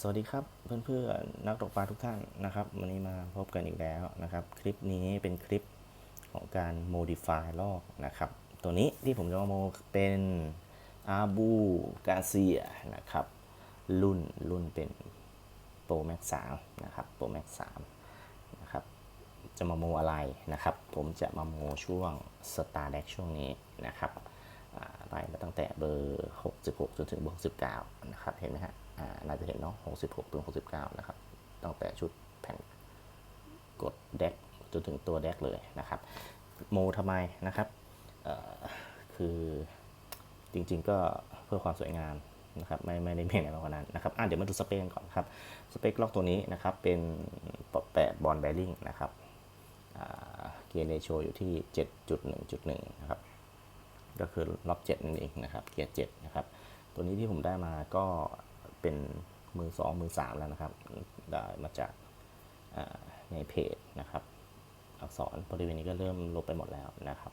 สวัสดีครับเพื่อนๆนักตกปลาทุกท่านนะครับวันนี้มาพบกันอีกแล้วนะครับ คลิปนี้เป็นคลิปของการ modify ลอกนะครับ ตัวนี้ที่ผมจะมาโมเป็นอาบูกาเซียนะครับ รุ่นรุ่นเป็นโปรแม็ก3นะครับโปรแม็ก3นะครับ จะมาโมอะไรนะครับ ผมจะมาโมช่วงสตาร์ d ดกช่วงนี้นะครับ ไล่มาตั้งแต่เบอร์ 66 จนถึงเบอร์ 69 นะครับ เห็นไหมฮะอ่าน่าจะเห็นเนาะ 66 ถึง 69 นะครับ ตั้งแต่ชุดแผ่นกดแดกจนถึงตัวแดกเลยนะครับ โมทำไมนะครับเอ่อคือจริงๆก็เพื่อความสวยงามนะครับไม่ไม่ได้เพียงอะไรมากกว่านั้นนะครับอะเดี๋ยวมาดูสเปคก่อนครับสเปคล็อกตัวนี้นะครับเป็นแปดบอลแบริ่งนะครับเกียร์เรโชอยู่ที่ 7.1.1 นะครับ ก็คือล็อก7นั่นเองนะครับเกียร์7นะครับ ตัวนี้ที่ผมได้มาก็เป็นมือ 2 มือ 3 แล้วนะครับ ได้มาจากในเพจนะครับ อักษรบริเวณนี้ก็เริ่มลบไปหมดแล้วนะครับ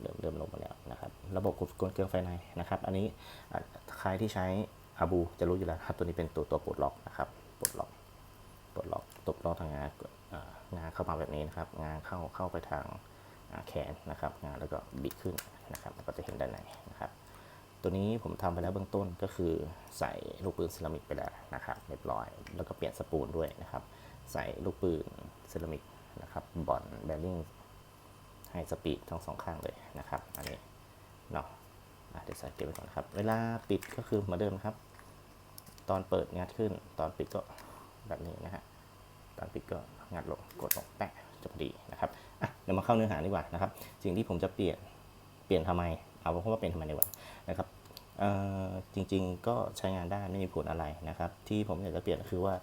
เริ่มเริ่มลบมาแล้วนะครับ ระบบกดกลเกลียวไฟในนะครับ อันนี้ใครที่ใช้อาบูจะรู้อยู่แล้วครับ ตัวนี้เป็นตัวตัวปลดล็อกนะครับปลดล็อกปลดล็อกตบล็อกทางงานงานเข้ามาแบบนี้นะครับ งานเข้าเข้าไปทาง แขนนะครับงานแล้วก็บิดขึ้นนะครับก็จะเห็นด้านในนะครับ ตัวนี้ผมทำไปแล้วเบื้องต้นก็คือใส่ลูกปืนเซรามิกไปแล้วนะครับเรียบร้อย แล้วก็เปลี่ยนสปูลด้วยนะครับ ใส่ลูกปืนเซรามิกนะครับบอลแบริ่งให้สปีดทั้งสองข้างเลยนะครับ อันนี้เนาะเดี๋ยวใส่เก็บไว้ก่อนครับ เวลาปิดก็คือเหมือนเดิมครับ ตอนเปิดงัดขึ้น ตอนปิดก็แบบนี้นะฮะ ตอนปิดก็งัดลง กดลงแปะ จะพอดีนะครับอะเดี๋ยวมาเข้าเนื้อหาดีกว่านะครับ สิ่งที่ผมจะเปลี่ยนเปลี่ยนทำไม เอาเพราะว่าเปลี่ยนทำไมดีกว่านะครับจริงๆก็ใช้งานได้ไม่มีผลอะไรนะครับ ที่ผมอยากจะเปลี่ยนคือว่า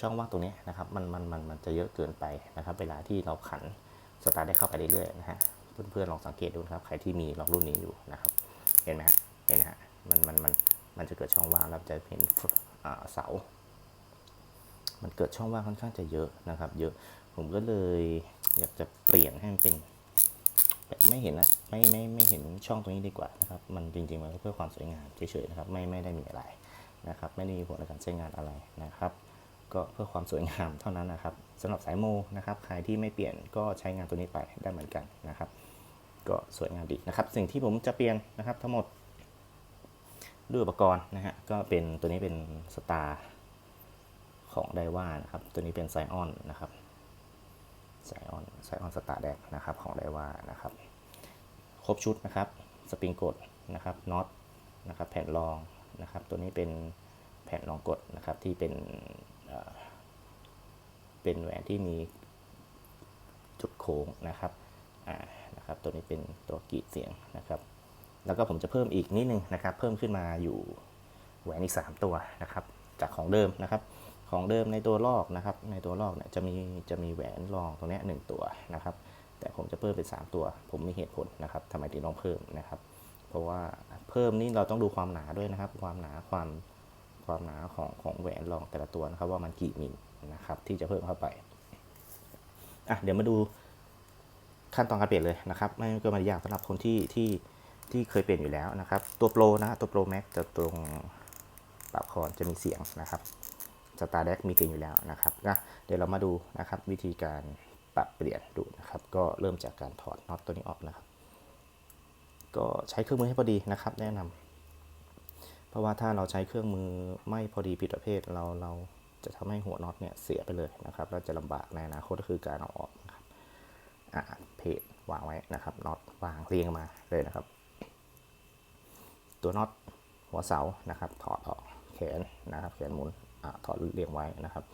ช่องว่างตรงนี้นะครับมันมันมันมันจะเยอะเกินไปนะครับ เวลาที่เราขันสตาร์ทได้เข้าไปเรื่อยๆนะฮะเพื่อนๆลองสังเกตดูนะครับใครที่มีล็อกรุ่นนี้อยู่นะครับ เห็นไหมฮะเห็นฮะมันมันมันมันจะเกิดช่องว่างแล้วจะเห็นเสา มันเกิดช่องว่างค่อนข้างจะเยอะนะครับ เยอะผมก็เลยอยากจะเปลี่ยนให้มันเป็นไม่เห็นนะไม่ไม่ไม่เห็นช่องตรงนี้ดีกว่านะครับ มันจริงๆมันก็เพื่อความสวยงามเฉยๆนะครับ ไม่ไม่ได้มีอะไรนะครับ ไม่ได้มีผลในการใช้งานอะไรนะครับ ก็เพื่อความสวยงามเท่านั้นนะครับสำหรับสายโมนะครับ ใครที่ไม่เปลี่ยนก็ใช้งานตัวนี้ไปได้เหมือนกันนะครับ ก็สวยงามดีนะครับ สิ่งที่ผมจะเปลี่ยนนะครับทั้งหมดด้วยอุปกรณ์นะฮะก็เป็นตัวนี้เป็นสตาร์ ของไดว่านะครับ ตัวนี้เป็นไซออนนะครับไซออนไซออนสตาร์แดกนะครับของไดว่านะครับ ครบชุดนะครับ สปริงกดนะครับน็อตนะครับ แผ่นรองนะครับ ตัวนี้เป็นแผ่นรองกดนะครับที่เป็นเป็นแหวนที่มีจุดโค้งนะครับอ่านะครับ ตัวนี้เป็นตัวกรีดเสียงนะครับ แล้วก็ผมจะเพิ่มอีกนิดนึงนะครับ เพิ่มขึ้นมาอยู่แหวนอีก 3 ตัวนะครับ จากของเดิมนะครับ ของเดิมในตัวลอกนะครับ ในตัวลอกเนี่ยจะมีจะมีแหวนรองตรงนี้หนึ่งตัวนะครับ แต่ผมจะเพิ่มเป็น 3 ตัว ผมมีเหตุผลนะครับทำไมถึงต้องเพิ่มนะครับ เพราะว่าเพิ่มนี่เราต้องดูความหนาด้วยนะครับ ความหนาความความหนาของของแหวนรองแต่ละตัวนะครับ ว่ามันกี่มิลนะครับ ที่จะเพิ่มเข้าไปอะเดี๋ยวมาดูขั้นตอนการเปลี่ยนเลยนะครับ ไม่ก็มได้ยากสำหรับคนที่ที่ที่เคยเปลี่ยนอยู่แล้วนะครับ ตัวโปรนะฮะตัวโปรแม็กจะตรงปรับคอนจะมีเสียงนะครับ สตาร์แดกมีเสียงอยู่แล้วนะครับนะเดี๋ยวเรามาดูนะครับวิธีการปรับเปลี่ยนดูนะครับ ก็เริ่มจากการถอดน็อตตัวนี้ออกนะครับ ก็ใช้เครื่องมือให้พอดีนะครับ แนะนำเพราะว่าถ้าเราใช้เครื่องมือไม่พอดีผิดประเภทเราเราจะทำให้หัวน็อตเนี่ยเสียไปเลยนะครับเราจะลำบากในอนาคตก็คือการเอาออกนะครับอะเพจวางไว้นะครับน็อตวางเรียงมาเลยนะครับ ตัวน็อตหัวเสานะครับถอดออกแขนนะครับ แขนหมุน ถอดเรียงไว้นะครับ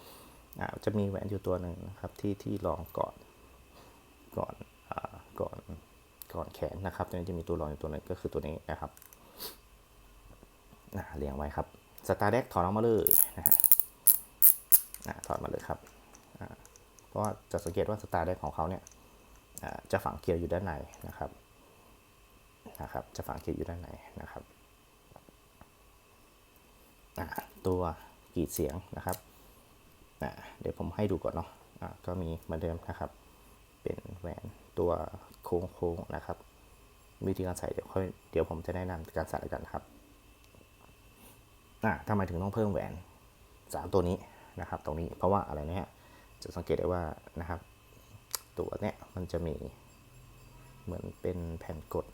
จะมีแหวนอยู่ตัวหนึ่งนะครับที่ที่รองก่อนก่อนอก่อนก่อนแขนนะครับตัวนี้จะมีตัวรองอยู่ตัวหนึ่งก็คือตัวนี้นะครับเรียงไว้ครับสตาร์เด็กถอดออกมาเลยนะฮะถอดมาเลยครับเพราะว่าจะสังเกตว่าสตาร์เด็กของเขาเนี่ยจะฝังเกลียวอยู่ด้านในนะครับนะครับ จะฝังเกลียวอยู่ด้านในนะครับตัว กีดเสียงนะครับเดี๋ยวผมให้ดูก่อนเนาะะก็มีเหมือนเดิมนะครับ เป็นแหวนตัวโค้งๆนะครับ วิธีการใส่เดี๋ยวค่อยเดี๋ยวผมจะแนะนำการใส่ล้วกันครับอะทำไมถึงต้องเพิ่มแหวนสามตัวนี้นะครับ ตรงนี้เพราะว่าอะไรนะฮะจะสังเกตได้ว่านะครับ ตัวเนี้ยมันจะมีเหมือนเป็นแผ่นกด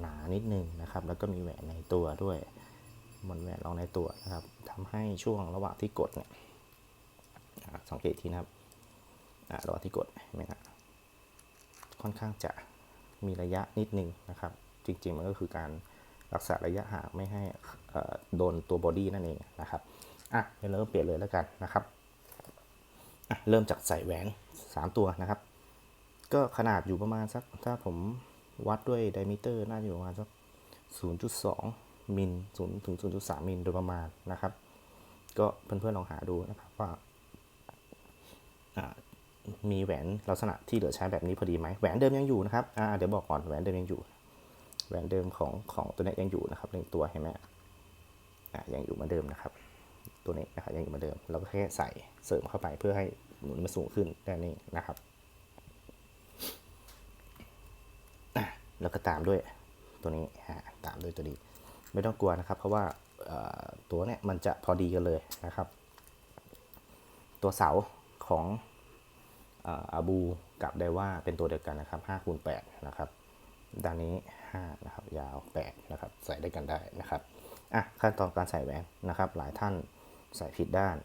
หนานิดนึงนะครับ แล้วก็มีแหวนในตัวด้วยมันแหวนรองในตัวนะครับำให้ช่วงระหว่างที่กดเนี่ยสังเกตทีนะครับระหว่างที่กดเห็นไหมครับค่อนข้างจะมีระยะนิดนึงนะครับ จริง ๆ มันก็คือการรักษาระยะห่างไม่ให้โดนตัวบอดี้นั่นเองนะครับอะเดี๋ยวเริ่มเปลี่ยนเลยแล้วกันนะครับอะเริ่มจากใส่แหวน 3 ตัวนะครับ ก็ขนาดอยู่ประมาณสักถ้าผมวัดด้วยไดมิเตอร์น่าจะอยู่ประมาณสัก0.2มิล0ถึง0.3มิลโดยประมาณนะครับ ก็เพื่อนๆลองหาดูนะครับว่ามีแหวนลักษณะที่เหลือใช้แบบนี้พอดีไหมแหวนเดิมยังอยู่นะครับอ่าเดี๋ยวบอกก่อนแหวนเดิมยังอยู่ แหวนเดิมของของตัวนี้ยังอยู่นะครับหนึ่งตัวเห็นไหมอ่ายังอยู่เหมือนเดิมนะครับ ตัวนี้นะครับยังอยู่เหมือนเดิมเราก็แค่ใส่เสริมเข้าไปเพื่อให้หนุนมันสูงขึ้นแค่นี้นะครับแล้วก็ตามด้วยตัวนี้ฮะตามด้วยตัวนี้ ไม่ต้องกลัวนะครับ เพราะว่า ตัวเนี้ยมันจะพอดีกันเลยนะครับ ตัวเสาของอาบูกับไดว่าเป็นตัวเดียวกันนะครับ5คูณ8นะครับด้านนี้5นะครับยาว8นะครับใส่ได้กันได้นะครับอะขั้นตอนการใส่แหวนนะครับ หลายท่านใส่ผิดด้าน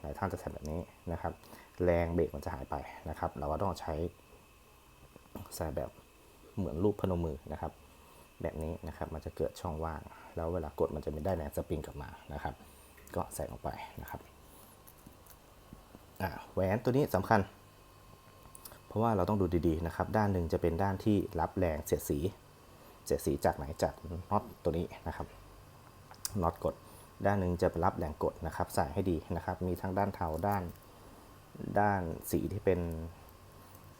หลายท่านจะใส่แบบนี้นะครับ แรงเบรกมันจะหายไปนะครับ เราก็ต้องใช้ใส่แบบเหมือนรูปพนมมือนะครับ แบบนี้นะครับมันจะเกิดช่องว่าง แล้วเวลากดมันจะไม่ได้แรงสปริงกลับมานะครับ ก็ใส่ลงไปนะครับแหวนตัวนี้สำคัญ เพราะว่าเราต้องดูดีๆนะครับ ด้านหนึ่งจะเป็นด้านที่รับแรงเสียดสีเสียดสีจากไหนจากน็อตตัวนี้นะครับน็อตกด ด้านหนึ่งจะรับแรงกดนะครับใส่ให้ดีนะครับ มีทั้งด้านเทาด้านด้านสีที่เป็น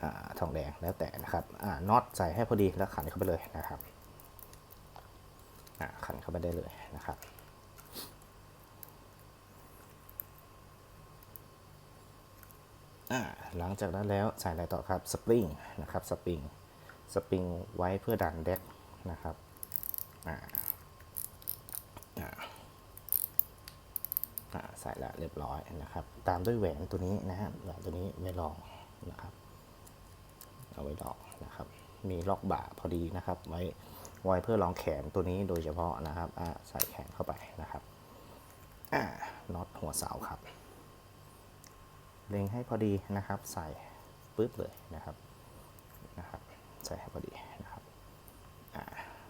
อทองแดงแล้วแต่นะครับน็อตใส่ให้พอดีแล้วขันเข้าไปเลยนะครับ ขันเข้าไปได้เลยนะครับอ่าหลังจากนั้นแล้วใส่อะไรต่อครับสปริงนะครับสปริงสปริงไว้เพื่อดันเด็กนะครับใส่ละเรียบร้อยนะครับ ตามด้วยแหวนตัวนี้นะฮะแหวนตัวนี้ไว้รองนะครับ เอาไว้รองนะครับ มีล็อกบ่าพอดีนะครับ ไว้ ไว้เพื่อรองแขนตัวนี้โดยเฉพาะนะครับใส่แขนเข้าไปนะครับน็อตหัวเสาครับ เล็งให้พอดีนะครับ ใส่ปึ๊บเลยนะครับนะครับ ใส่ให้พอดีนะครับอ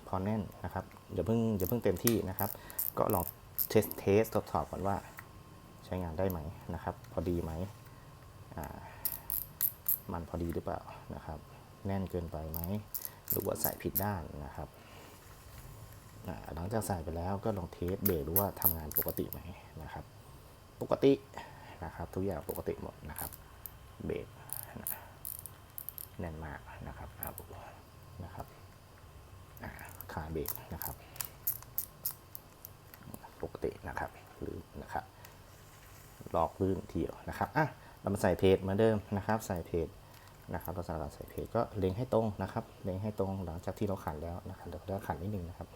พอแน่นนะครับอย่าเพิ่งอย่าเพิ่งเต็มที่นะครับ ก็ลองเทสเทสทดสอบก่อนว่าใช้งานได้ไหมนะครับ พอดีไหมอ่ามันพอดีหรือเปล่านะครับ แน่นเกินไปไหมหรือว่าใส่ผิดด้านนะครับ หลังจากใส่ไปแล้วก็ลองเทสเบรกดูว่าทำงานปกติไหมนะครับ ปกตินะครับ ทุกอย่างปกติหมดนะครับ เบรกแน่นมากนะครับอาบุนะครับอ่าขาเบรกนะครับ ปกตินะครับหรือนะครับลอกลื่นเที่ยวนะครับอะเรามาใส่เพจเหมือนเดิมนะครับ ใส่เพจนะครับลักษณะการใส่เพจก็เล็งให้ตรงนะครับ เล็งให้ตรงหลังจากที่เราขันแล้วนะครับเดี๋ยวเราขันนิดนึงนะครับ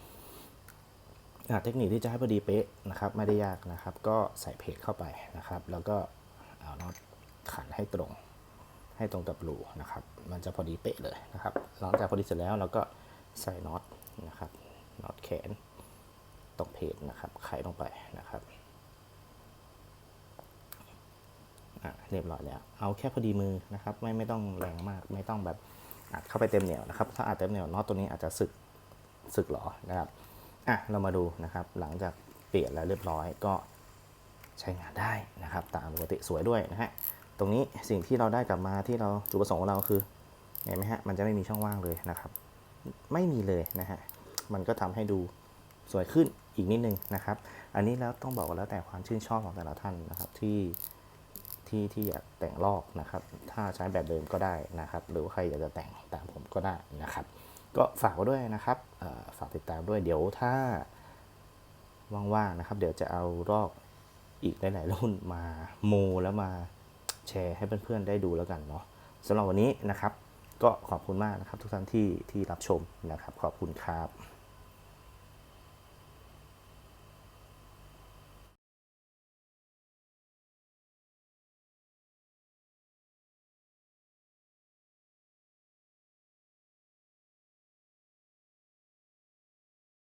าเทคนิคที่จะให้พอดีเป๊ะนะครับไม่ได้ยากนะครับ ก็ใส่เพจเข้าไปนะครับ แล้วก็เอาน็อตขันให้ตรง ให้ตรงกับรูนะครับ มันจะพอดีเป๊ะเลยนะครับ หลังจากพอดีเสร็จแล้วเราก็ใส่น็อตนะครับน็อตแขนตรงเพจนะครับไขลงไปนะครับเรียบร้อยแล้ว เอาแค่พอดีมือนะครับ ไม่ไม่ต้องแรงมาก ไม่ต้องแบบอัดเข้าไปเต็มเหนียวนะครับ ถ้าอัดเต็มเหนียวน็อตตัวนี้อาจจะสึกสึกหรอนะครับ อะเรามาดูนะครับหลังจากเปลี่ยนแล้วเรียบร้อยก็ใช้งานได้นะครับตามปกติสวยด้วยนะฮะตรงนี้สิ่งที่เราได้กลับมาที่เราจุดประสงค์ของเราคือเห็นไหมฮะมันจะไม่มีช่องว่างเลยนะครับ ไม่มีเลยนะฮะมันก็ทำให้ดูสวยขึ้นอีกนิดนึงนะครับ อันนี้แล้วต้องบอกว่าแล้วแต่ความชื่นชอบของแต่ละท่านนะครับที่ที่ที่อยากแต่งลอกนะครับ ถ้าใช้แบบเดิมก็ได้นะครับ หรือว่าใครอยากจะแต่งตามผมก็ได้นะครับ ก็ฝากด้วยนะครับฝากติดตามด้วยเดี๋ยวถ้าว่างๆนะครับ เดี๋ยวจะเอารอบอีกหลายๆรุ่นมาโมแล้วมาแชร์ให้เพื่อนๆได้ดูแล้วกันเนาะสำหรับวันนี้นะครับ ก็ขอบคุณมากนะครับ ทุกท่านที่ที่รับชมนะครับ ขอบคุณครับ